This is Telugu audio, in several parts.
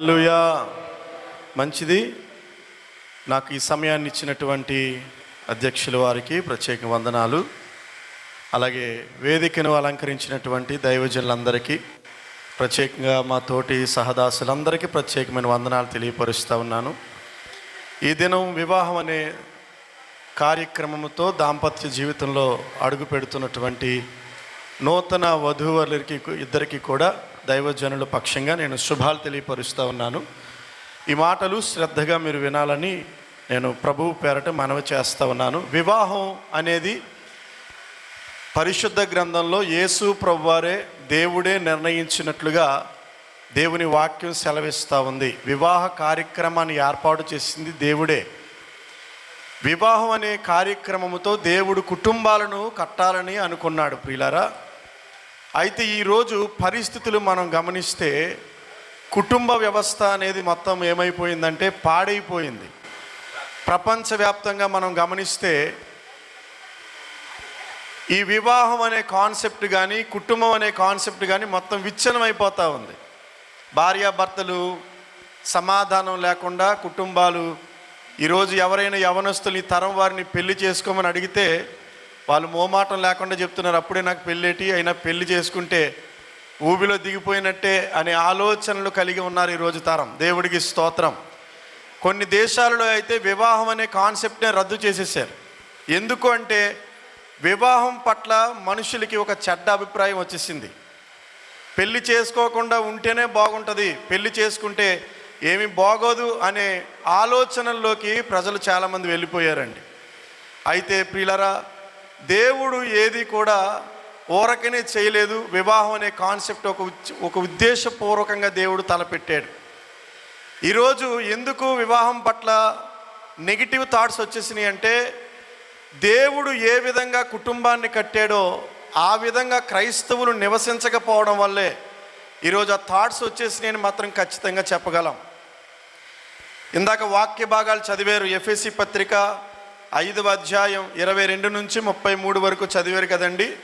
హల్లెలూయా. మంచిది. నాకు ఈ సమయాన్ని ఇచ్చినటువంటి అధ్యక్షుల వారికి ప్రత్యేక వందనాలు. అలాగే వేదికను అలంకరించినటువంటి దైవజనులందరికీ ప్రత్యేకంగా మా తోటి సహదాసులందరికీ ప్రత్యేకమైన వందనాలు తెలియపరుస్తూ ఉన్నాను. ఈ దినం వివాహం అనే కార్యక్రమంతో దాంపత్య జీవితంలో అడుగు పెడుతున్నటువంటి నూతన వధూవరులకి ఇద్దరికి కూడా దైవజనుల పక్షంగా నేను శుభాలు తెలియపరుస్తూ ఉన్నాను. ఈ మాటలు శ్రద్ధగా మీరు వినాలని నేను ప్రభువు పేరట మనవి చేస్తూ ఉన్నాను. వివాహం అనేది పరిశుద్ధ గ్రంథంలో యేసు ప్రభువారే దేవుడే నిర్ణయించినట్లుగా దేవుని వాక్యం సెలవిస్తూ ఉంది. వివాహ కార్యక్రమాన్ని ఏర్పాటు చేసింది దేవుడే. వివాహం అనే కార్యక్రమముతో దేవుడు కుటుంబాలను కట్టాలని అనుకున్నాడు ప్రియులారా. అయితే ఈరోజు పరిస్థితులు మనం గమనిస్తే కుటుంబ వ్యవస్థ అనేది మొత్తం ఏమైపోయిందంటే పాడైపోయింది. ప్రపంచవ్యాప్తంగా మనం గమనిస్తే ఈ వివాహం అనే కాన్సెప్ట్ కానీ కుటుంబం అనే కాన్సెప్ట్ కానీ మొత్తం విచ్ఛిన్నం అయిపోతూ ఉంది. భార్యాభర్తలు సమాధానం లేకుండా కుటుంబాలు ఈరోజు ఎవరైనా యవనస్తులు ఈ తరం వారిని పెళ్ళి చేసుకోమని అడిగితే వాళ్ళు మోమాటం లేకుండా చెప్తున్నారు. అప్పుడే నాకు పెళ్ళేటి అయినా పెళ్ళి చేసుకుంటే ఊబిలో దిగిపోయినట్టే అనే ఆలోచనలు కలిగి ఉన్నారు ఈరోజు తరం. దేవుడికి స్తోత్రం. కొన్ని దేశాలలో అయితే వివాహం అనే కాన్సెప్ట్నే రద్దు చేసేసారు. ఎందుకు అంటే వివాహం పట్ల మనుషులకి ఒక చెడ్డ అభిప్రాయం వచ్చేసింది. పెళ్ళి చేసుకోకుండా ఉంటేనే బాగుంటుంది. పెళ్ళి చేసుకుంటే ఏమి బాగోదు అనే ఆలోచనల్లోకి ప్రజలు చాలామంది వెళ్ళిపోయారండి. అయితే ప్రియులరా దేవుడు ఏది కూడా ఊరకనే చేయలేదు. వివాహం అనే కాన్సెప్ట్ ఒక ఒక ఉద్దేశపూర్వకంగా దేవుడు తలపెట్టాడు. ఈరోజు ఎందుకు వివాహం పట్ల నెగిటివ్ థాట్స్ వచ్చేసినాయి అంటే దేవుడు ఏ విధంగా కుటుంబాన్ని కట్టాడో ఆ విధంగా క్రైస్తవులు నివసించకపోవడం వల్లే ఈరోజు ఆ థాట్స్ వచ్చేసినాయని మాత్రం ఖచ్చితంగా చెప్పగలం. ఇందాక వాక్య భాగాలు చదివారు ఎఫ్ఎసి పత్రిక ఐదవ అధ్యాయం ఇరవై రెండు నుంచి ముప్పై మూడు వరకు చదివారు కదండి.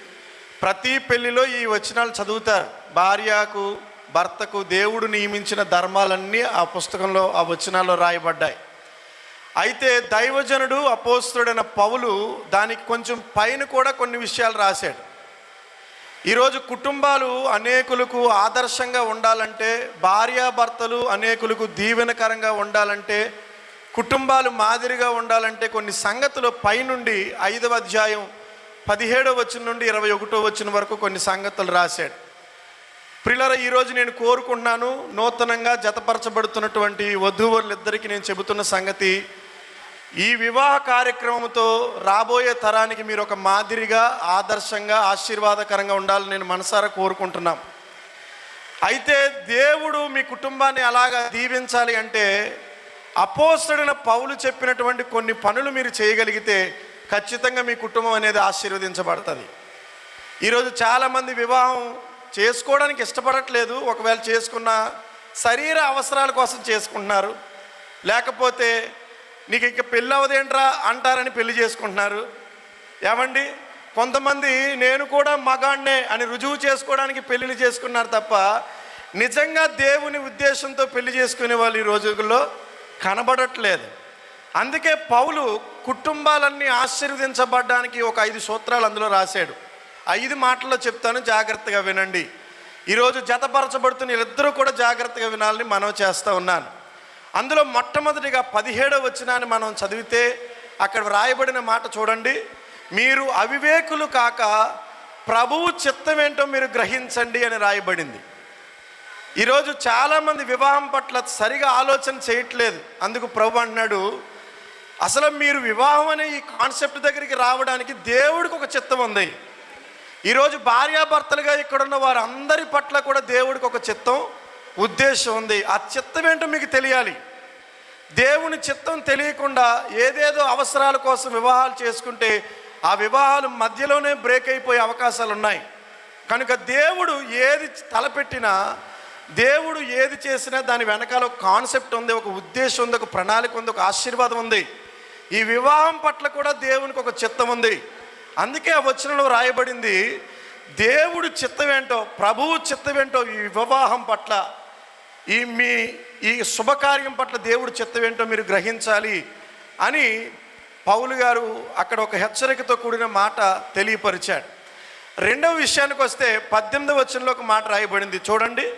ప్రతి పెళ్ళిలో ఈ వచనాలు చదువుతారు. భార్యకు భర్తకు దేవుడు నియమించిన ధర్మాలన్నీ ఆ పుస్తకంలో ఆ వచనాల్లో రాయబడ్డాయి. అయితే దైవజనుడు అపోస్తుడైన పౌలు దానికి కొంచెం పైన కూడా కొన్ని విషయాలు రాశాడు. ఈరోజు కుటుంబాలు అనేకులకు ఆదర్శంగా ఉండాలంటే భార్యాభర్తలు అనేకులకు దీవెనకరంగా ఉండాలంటే కుటుంబాలు మాదిరిగా ఉండాలంటే కొన్ని సంగతులు పైనుండి ఐదవ అధ్యాయం పదిహేడవ వచ్చిన నుండి ఇరవై ఒకటో వచ్చిన వరకు కొన్ని సంగతులు రాశాడు. ప్రిలర ఈరోజు నేను కోరుకుంటున్నాను నూతనంగా జతపరచబడుతున్నటువంటి వధూవరులిద్దరికీ నేను చెబుతున్న సంగతి ఈ వివాహ కార్యక్రమంతో రాబోయే తరానికి మీరు ఒక మాదిరిగా ఆదర్శంగా ఆశీర్వాదకరంగా ఉండాలని నేను మనసారా కోరుకుంటున్నాం. అయితే దేవుడు మీ కుటుంబాన్ని అలాగా దీవించాలి అంటే అపోసడిన పౌలు చెప్పినటువంటి కొన్ని పనులు మీరు చేయగలిగితే ఖచ్చితంగా మీ కుటుంబం అనేది ఆశీర్వదించబడుతుంది. ఈరోజు చాలామంది వివాహం చేసుకోవడానికి ఇష్టపడట్లేదు. ఒకవేళ చేసుకున్న శరీర అవసరాల కోసం చేసుకుంటున్నారు. లేకపోతే నీకు ఇక పెళ్ళి అవదేంట్రా అంటారని పెళ్ళి చేసుకుంటున్నారు. ఏమండి? కొంతమంది నేను కూడా మగాణ్ణే అని రుజువు చేసుకోవడానికి పెళ్ళిని చేసుకున్నారు తప్ప నిజంగా దేవుని ఉద్దేశంతో పెళ్ళి చేసుకునే వాళ్ళు ఈ రోజుల్లో కనబడట్లేదు. అందుకే పౌలు కుటుంబాలన్నీ ఆశీర్వదించబడ్డానికి ఒక ఐదు సూత్రాలు అందులో రాశాడు. ఐదు మాటల్లో చెప్తాను జాగ్రత్తగా వినండి. ఈరోజు జతపరచబడుతున్న వీళ్ళిద్దరూ కూడా జాగ్రత్తగా వినాలని మనం చేస్తూ ఉన్నాను. అందులో మొట్టమొదటిగా పదిహేడవ వచ్చినాన్ని మనం చదివితే అక్కడ వ్రాయబడిన మాట చూడండి. మీరు అవివేకులు కాక ప్రభువు చిత్తమేంటో మీరు గ్రహించండి అని రాయబడింది. ఈరోజు చాలామంది వివాహం పట్ల సరిగా ఆలోచన చేయట్లేదు. అందుకు ప్రభు అంటున్నాడు అసలు మీరు వివాహం అనే ఈ కాన్సెప్ట్ దగ్గరికి రావడానికి దేవుడికి ఒక చిత్తం ఉంది. ఈరోజు భార్యాభర్తలుగా ఇక్కడున్న వారందరి పట్ల కూడా దేవుడికి ఒక చిత్తం ఉద్దేశం ఉంది. ఆ చిత్తం ఏంటో మీకు తెలియాలి. దేవుని చిత్తం తెలియకుండా ఏదేదో అవసరాల కోసం వివాహాలు చేసుకుంటే ఆ వివాహాలు మధ్యలోనే బ్రేక్ అయిపోయే అవకాశాలు ఉన్నాయి కనుక దేవుడు ఏది తలపెట్టినా దేవుడు ఏది చేసినా దాని వెనకాల ఒక కాన్సెప్ట్ ఉంది ఒక ఉద్దేశం ఉంది ఒక ప్రణాళిక ఉంది ఒక ఆశీర్వాదం ఉంది. ఈ వివాహం పట్ల కూడా దేవునికి ఒక చిత్తం ఉంది. అందుకే ఆ వచనంలో రాయబడింది దేవుడు చిత్తమేంటో ప్రభువు చిత్తమేంటో ఈ వివాహం పట్ల ఈ మీ ఈ శుభకార్యం పట్ల దేవుడు చిత్తం ఏంటో మీరు గ్రహించాలి అని పౌలు గారు అక్కడ ఒక హెచ్చరికతో కూడిన మాట తెలియపరిచాడు. రెండవ విషయానికి వస్తే పద్దెనిమిదవ వచనంలో ఒక మాట రాయబడింది. చూడండి.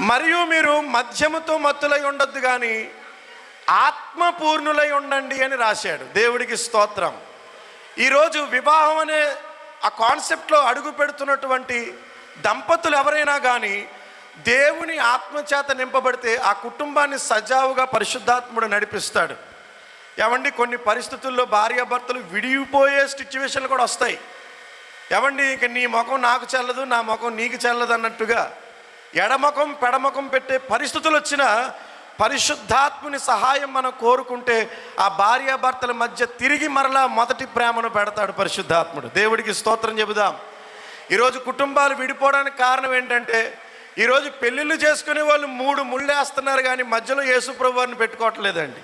మరియు మీరు మద్యముతో మత్తులై ఉండొద్దు కానీ ఆత్మపూర్ణులై ఉండండి అని రాశాడు. దేవుడికి స్తోత్రం. ఈరోజు వివాహం అనే ఆ కాన్సెప్ట్లో అడుగు పెడుతున్నటువంటి దంపతులు ఎవరైనా కానీ దేవుని ఆత్మచేత నింపబడితే ఆ కుటుంబాన్ని సజావుగా పరిశుద్ధాత్ముడు నడిపిస్తాడు. ఏమండి కొన్ని పరిస్థితుల్లో భార్యాభర్తలు విడిపోయే సిచ్యువేషన్లు కూడా వస్తాయి. ఏమండి ఇంక నీ ముఖం నాకు చెల్లదు నా ముఖం నీకు చెల్లదు అన్నట్టుగా ఎడమకం పెడమకం పెట్టే పరిస్థితులు వచ్చినా పరిశుద్ధాత్ముని సహాయం మనం కోరుకుంటే ఆ భార్యాభర్తల మధ్య తిరిగి మరలా మొదటి ప్రేమను పెడతాడు పరిశుద్ధాత్ముడు. దేవుడికి స్తోత్రం చెబుదాం. ఈరోజు కుటుంబాలు విడిపోవడానికి కారణం ఏంటంటే ఈరోజు పెళ్ళిళ్ళు చేసుకునే వాళ్ళు మూడు ముళ్ళేస్తున్నారు కానీ మధ్యలో యేసుప్రభు వారిని పెట్టుకోవట్లేదండి.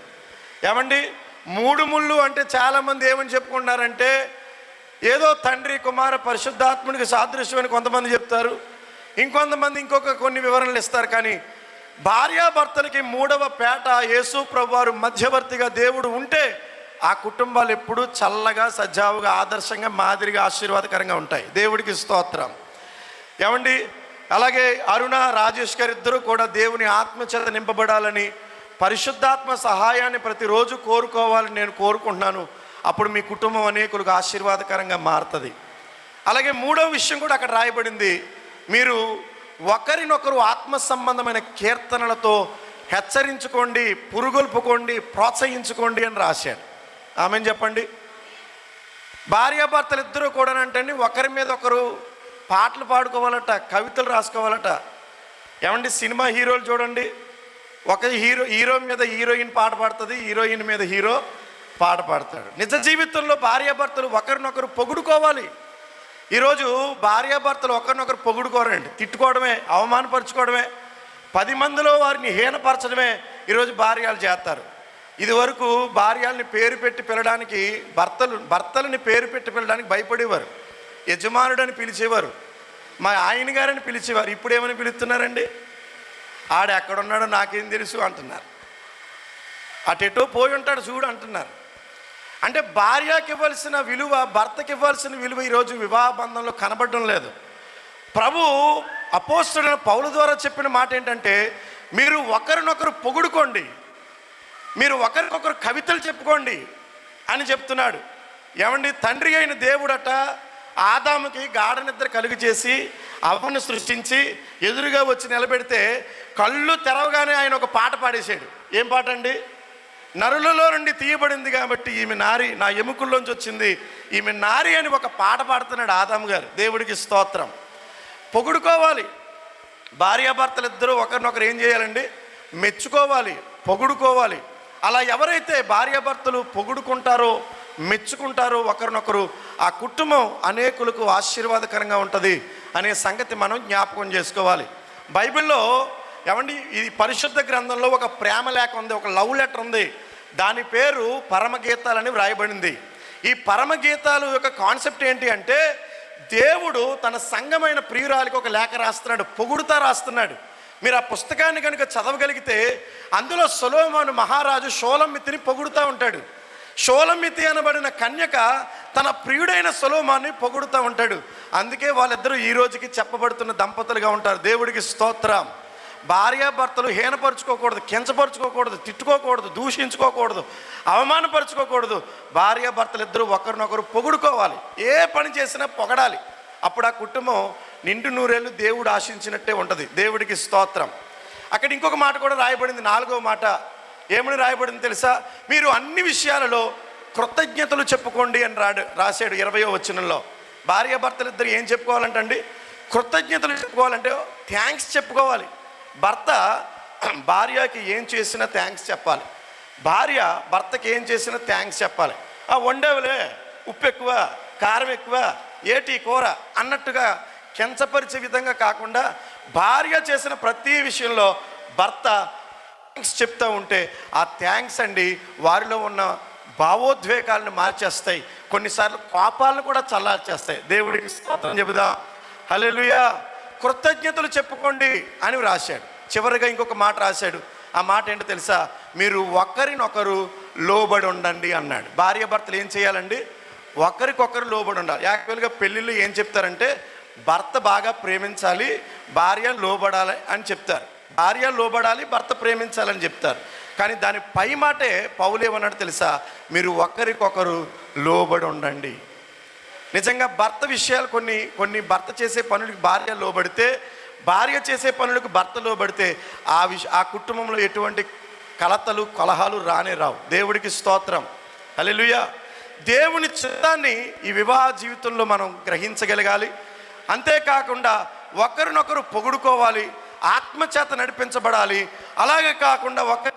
ఏమండి? మూడు ముళ్ళు అంటే చాలామంది ఏమని చెప్పుకుంటున్నారంటే ఏదో తండ్రి కుమార పరిశుద్ధాత్మునికి సాదృశ్యం అని కొంతమంది చెప్తారు. ఇంకొంతమంది ఇంకొక కొన్ని వివరణలు ఇస్తారు కానీ భార్యాభర్తలకి మూడవ పేట యేసు ప్రభువారు మధ్యవర్తిగా దేవుడు ఉంటే ఆ కుటుంబాలు ఎప్పుడూ చల్లగా సజావుగా ఆదర్శంగా మాదిరిగా ఆశీర్వాదకరంగా ఉంటాయి. దేవుడికి స్తోత్రం. ఏమండి? అలాగే అరుణ రాజేష్ గారు ఇద్దరు కూడా దేవుని ఆత్మచేత నింపబడాలని పరిశుద్ధాత్మ సహాయాన్ని ప్రతిరోజు కోరుకోవాలని నేను కోరుకుంటున్నాను. అప్పుడు మీ కుటుంబం అనేకులకు ఆశీర్వాదకరంగా మారుతుంది. అలాగే మూడో విషయం కూడా అక్కడ రాయబడింది. మీరు ఒకరినొకరు ఆత్మ సంబంధమైన కీర్తనలతో హెచ్చరించుకోండి పురుగొల్పుకోండి ప్రోత్సహించుకోండి అని రాశాడు ఆమె చెప్పండి? భార్యాభర్తలు ఇద్దరు కూడా అంటండి ఒకరి మీద ఒకరు పాటలు పాడుకోవాలట కవితలు రాసుకోవాలట. ఏమండి సినిమా హీరోలు చూడండి. ఒక హీరో హీరో మీద హీరోయిన్ పాట పాడుతుంది హీరోయిన్ మీద హీరో పాట పాడతాడు. నిజ జీవితంలో భార్యాభర్తలు ఒకరినొకరు పొగుడుకోవాలి. ఈరోజు భార్యాభర్తలు ఒకరినొకరు పొగుడుకోరండి. తిట్టుకోవడమే అవమానపరచుకోవడమే పది మందిలో వారిని హీనపరచడమే ఈరోజు భార్యలు చేస్తారు. ఇదివరకు భార్యల్ని పేరు పెట్టి పిలడానికి భర్తలు భర్తలని పేరు పెట్టి పిలడానికి భయపడేవారు. యజమానుడని పిలిచేవారు. మా ఆయన గారని పిలిచేవారు. ఇప్పుడు ఏమని పిలుస్తున్నారండి? ఆడ ఎక్కడున్నాడో నాకేం తెలుసు అంటున్నారు. అటెటో పోయి ఉంటాడు చూడు అంటున్నారు. అంటే భార్యకి ఇవ్వాల్సిన విలువ భర్తకి ఇవ్వాల్సిన విలువ ఈరోజు వివాహ బంధంలో కనబడడం లేదు. ప్రభు అపోస్తుడైన పౌలు ద్వారా చెప్పిన మాట ఏంటంటే మీరు ఒకరినొకరు పొగుడుకోండి. మీరు ఒకరికొకరు కవితలు చెప్పుకోండి అని చెప్తున్నాడు. ఏమండి? తండ్రి అయిన దేవుడట ఆదాముకి గాఢ నిద్ర కలుగు చేసి అవను సృష్టించి ఎదురుగా వచ్చి నిలబెడితే కళ్ళు తెరవగానే ఆయన ఒక పాట పాడేశాడు. ఏం పాట అండి? నరులలో నుండి తీయబడింది కాబట్టి ఈమె నారి నా ఎముకల్లోంచి వచ్చింది. ఈమె నారి అని ఒక పాట పాడుతున్నాడు ఆదాము గారు. దేవుడికి స్తోత్రం. పొగుడుకోవాలి. భార్యాభర్తలు ఇద్దరూ ఒకరినొకరు ఏం చేయాలండి? మెచ్చుకోవాలి. పొగుడుకోవాలి. అలా ఎవరైతే భార్యాభర్తలు పొగుడుకుంటారో మెచ్చుకుంటారో ఒకరినొకరు ఆ కుటుంబం అనేకులకు ఆశీర్వాదకరంగా ఉంటుంది అనే సంగతి మనం జ్ఞాపకం చేసుకోవాలి. బైబిల్లో ఏమండి? ఇది పరిశుద్ధ గ్రంథంలో ఒక ప్రేమ లేఖ ఉంది ఒక లవ్ లెటర్ ఉంది. దాని పేరు పరమగీతాలని వ్రాయబడింది. ఈ పరమగీతాలు యొక్క కాన్సెప్ట్ ఏంటి అంటే దేవుడు తన సంఘమైన ప్రియురాలికి ఒక లేఖ రాస్తున్నాడు పొగుడుతా రాస్తున్నాడు. మీరు ఆ పుస్తకాన్ని కనుక చదవగలిగితే అందులో సొలోమాను మహారాజు షోలమ్మితిని పొగుడుతూ ఉంటాడు. షోలమ్మితి అనబడిన కన్యక తన ప్రియుడైన సొలోమాన్ని పొగుడుతూ ఉంటాడు. అందుకే వాళ్ళిద్దరూ ఈ రోజుకి చెప్పబడుతున్న దంపతులుగా ఉంటారు. దేవుడికి స్తోత్రం. భార్యాభర్తలు హీనపరుచుకోకూడదు కించపరుచుకోకూడదు తిట్టుకోకూడదు దూషించుకోకూడదు అవమానపరుచుకోకూడదు. భార్యాభర్తలు ఇద్దరు ఒకరినొకరు పొగుడుకోవాలి. ఏ పని చేసినా పొగడాలి. అప్పుడు ఆ కుటుంబం నిండు నూరేళ్ళు దేవుడు ఆశించినట్టే ఉంటుంది. దేవుడికి స్తోత్రం. అక్కడ ఇంకొక మాట కూడా రాయబడింది నాలుగో మాట. ఏమని రాయబడింది తెలుసా? మీరు అన్ని విషయాలలో కృతజ్ఞతలు చెప్పుకోండి అని రాడు రాశాడు ఇరవయో వచనంలో. భార్యాభర్తలు ఇద్దరు ఏం చెప్పుకోవాలంటండి? కృతజ్ఞతలు చెప్పుకోవాలంటే థ్యాంక్స్ చెప్పుకోవాలి. భర్త భార్యకి ఏం చేసినా థ్యాంక్స్ చెప్పాలి. భార్య భర్తకి ఏం చేసినా థ్యాంక్స్ చెప్పాలి. ఆ వండేవులే ఉప్పు ఎక్కువ కారం ఎక్కువ ఏటి కూర అన్నట్టుగా కించపరిచే విధంగా కాకుండా భార్య చేసిన ప్రతి విషయంలో భర్త థ్యాంక్స్ చెప్తూ ఉంటే ఆ థ్యాంక్స్ అండి వారిలో ఉన్న భావోద్వేగాలను మార్చేస్తాయి. కొన్నిసార్లు కోపాలను కూడా చల్లార్చేస్తాయి. దేవుడికి స్తోత్రం చెబుదాం. హలో కృతజ్ఞతలు చెప్పుకోండి అని రాశాడు చివరిగా ఇంకొక మాట రాశాడు. ఆ మాట ఏంటో తెలుసా? మీరు ఒకరినొకరు లోబడి ఉండండి అన్నాడు. భార్య భర్తలు ఏం చేయాలండి? ఒకరికొకరు లోబడి ఉండాలి యాక్చువల్గా పెళ్ళిళ్ళు ఏం చెప్తారంటే భర్త బాగా ప్రేమించాలి భార్య లోబడాలి అని చెప్తారు. భార్య లోబడాలి భర్త ప్రేమించాలని చెప్తారు. కానీ దాని పై మాటే పౌలు ఏమన్నాడు తెలుసా? మీరు ఒకరికొకరు లోబడి ఉండండి నిజంగా భర్త విషయాలు కొన్ని కొన్ని భర్త చేసే పనులకు భార్య లోబడితే భార్య చేసే పనులకు భర్త లోబడితే ఆ విష ఆ కుటుంబంలో ఎటువంటి కలతలు కలహాలు రానే రావు. దేవుడికి స్తోత్రం. అలెలుయ దేవుని చిత్తాన్ని ఈ వివాహ జీవితంలో మనం గ్రహించగలగాలి. అంతేకాకుండా ఒకరినొకరు పొగుడుకోవాలి ఆత్మచేత నడిపించబడాలి. అలాగే కాకుండా ఒక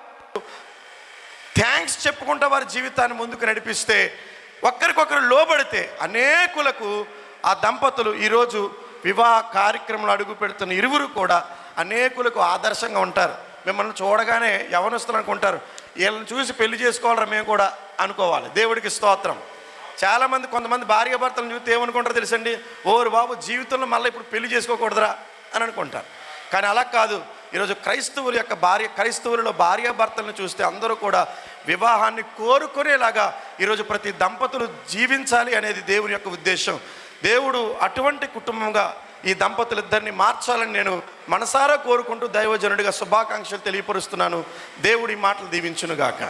థ్యాంక్స్ చెప్పుకుంటూ వారి జీవితాన్ని ముందుకు నడిపిస్తే ఒకరికొకరు లోబడితే అనేకులకు ఆ దంపతులు ఈరోజు వివాహ కార్యక్రమంలో అడుగు పెడుతున్న ఇరువురు కూడా అనేకులకు ఆదర్శంగా ఉంటారు. మిమ్మల్ని చూడగానే యవనస్తులు అనుకుంటారు వీళ్ళని చూసి పెళ్ళి చేసుకోవాలరా మేము కూడా అనుకోవాలి. దేవుడికి స్తోత్రం. చాలామంది కొంతమంది భార్య భర్తలను చూస్తే ఏమనుకుంటారో తెలుసండి? ఓరు బాబు జీవితంలో మళ్ళీ ఇప్పుడు పెళ్ళి చేసుకోకూడదురా అని అనుకుంటారు. కానీ అలా కాదు. ఈరోజు క్రైస్తవుల యొక్క భార్య క్రైస్తవులలో భార్యాభర్తలను చూస్తే అందరూ కూడా వివాహాన్ని కోరుకునేలాగా ఈరోజు ప్రతి దంపతులు జీవించాలి అనేది దేవుని యొక్క ఉద్దేశం. దేవుడు అటువంటి కుటుంబంగా ఈ దంపతులిద్దరిని మార్చాలని నేను మనసారా కోరుకుంటూ దైవజనుడిగా శుభాకాంక్షలు తెలియపరుస్తున్నాను. దేవుడి మాటలు దీవించునుగాక.